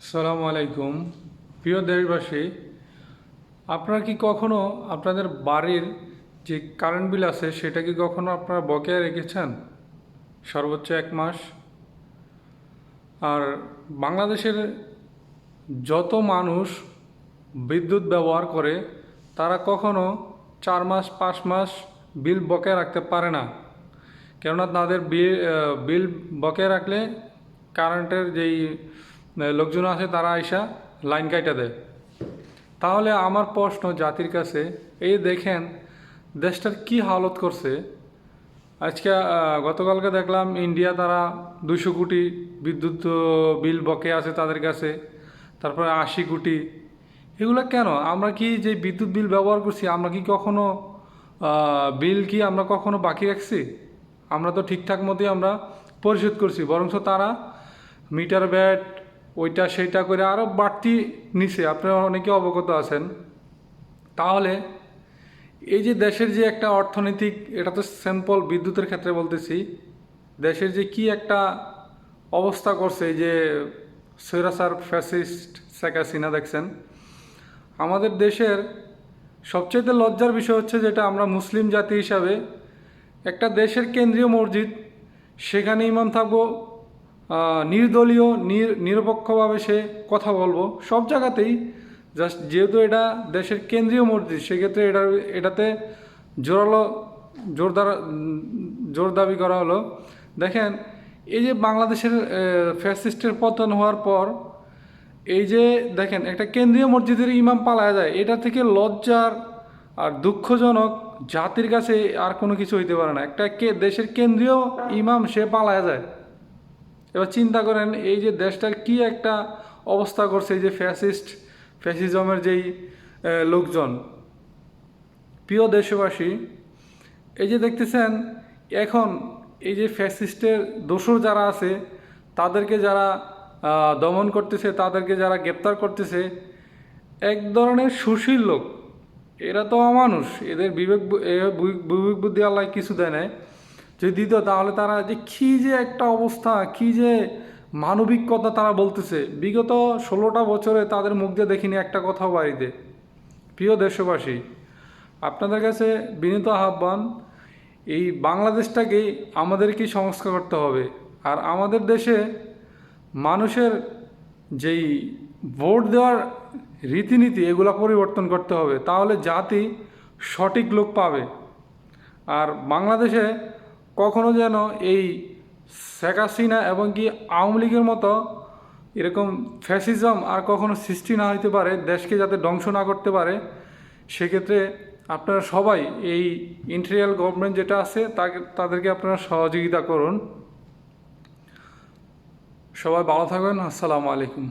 আসসালামু আলাইকুম। প্রিয় দেশবাসী, আপনারা কি কখনো আপনাদের বাড়ির যে কারেন্ট বিল আছে, সেটা কি কখনো আপনারা বকেয়া রেখেছেন? সর্বোচ্চ এক মাস। আর বাংলাদেশের যত মানুষ বিদ্যুৎ ব্যবহার করে, তারা কখনো চার মাস, পাঁচ মাস বিল বকেয়া রাখতে পারে না। কেননা তাদের বিল বিল বকেয়া রাখলে কারেন্টের যেই লোকজন আছে, তারা আইসা লাইন কাইটা দেয়। তাহলে আমার প্রশ্ন জাতির কাছে, এই দেখেন দেশটার কি হালত করছে। আজকে গতকালকে দেখলাম ইন্ডিয়া তারা দুশো কোটি বিদ্যুৎ বিল বকে আছে তাদের কাছে, তারপরে আশি কোটি। এগুলো কেন? আমরা কি যে বিদ্যুৎ বিল ব্যবহার করছি, আমরা কি কখনো বিল কি আমরা কখনো বাকি রাখছি? আমরা তো ঠিকঠাক মতোই আমরা পরিশোধ করছি, বরঞ্চ তারা মিটার ব্যাট ওইটা সেইটা করে আরও বাড়তি নিছে আপনারা অনেকে অবগত আছেন। তাহলে এই যে দেশের যে একটা অর্থনৈতিক, এটা তো স্যাম্পল বিদ্যুতের ক্ষেত্রে বলতেছি, দেশের যে কি একটা অবস্থা করছে যে সৈরাসার ফ্যাসিস্ট, শেখ হাসিনা দেখছেন, আমাদের দেশের সবচেয়ে লজ্জার বিষয় হচ্ছে যেটা আমরা মুসলিম জাতি হিসাবে, একটা দেশের কেন্দ্রীয় মসজিদ, সেখানে ইমাম থাকব নির্দলীয়, নির- নিরপেক্ষভাবে সে কথা বলব। সব জায়গাতেই জাস্ট যেহেতু এটা দেশের কেন্দ্রীয় মসজিদ, সেক্ষেত্রে এটা এটাতে জোরালো জোরদার, জোর দাবি করা হলো। দেখেন, এই যে বাংলাদেশের ফ্যাসিস্টের পতন হওয়ার পর, এই যে দেখেন, একটা কেন্দ্রীয় মসজিদের ইমাম পালায়া যায়, এটা থেকে লজ্জার আর দুঃখজনক জাতির কাছে আর কোনো কিছু হইতে পারে না। একটা দেশের কেন্দ্রীয় ইমাম সে পালায়া যায়। এবার চিন্তা করেন, এই যে দেশটার কি একটা অবস্থা করছে, এই যে ফ্যাসিস্ট ফ্যাসিজমের যেই লোকজন। প্রিয় দেশবাসী, এই যে দেখতেছেন, এখন এই যে ফ্যাসিস্টের দোষর যারা আছে, তাদেরকে যারা দমন করতেছে, তাদেরকে যারা গ্রেপ্তার করতেছে, এক ধরনের সুশীল লোক। এরা তো অমানুষ, এদের বিবেক বিবেক বুদ্ধি আল্লাহ কিছু দেয় নাই। যদি দিত, তাহলে তারা যে কী যে একটা অবস্থা, কী যে মানবিক কথা তারা বলতেছে। বিগত ষোলোটা বছরে তাদের মুখ দিয়ে দেখিনি একটা কথাও বাড়িতে। প্রিয় দেশবাসী, আপনাদের কাছে বিনীত আহ্বান, এই বাংলাদেশটাকেই আমাদেরকেই সংস্কার করতে হবে। আর আমাদের দেশে মানুষের যেই ভোট দেওয়ার রীতিনীতি, এগুলো পরিবর্তন করতে হবে। তাহলে জাতি সঠিক লোক পাবে। আর বাংলাদেশে কখনো যেন এই শেখ হাসিনা এবং কি আওয়ামী লীগের মতো এরকম ফ্যাসিজম আর কখনো সৃষ্টি না হইতে পারে, দেশকে যাতে ধ্বংস না করতে পারে, সেক্ষেত্রে আপনারা সবাই এই ইন্টেরিয়াল গভর্নমেন্ট যেটা আছে, তাকে, তাদেরকে আপনারা সহযোগিতা করুন। সবাই ভালো থাকবেন, আসসালামু আলাইকুম।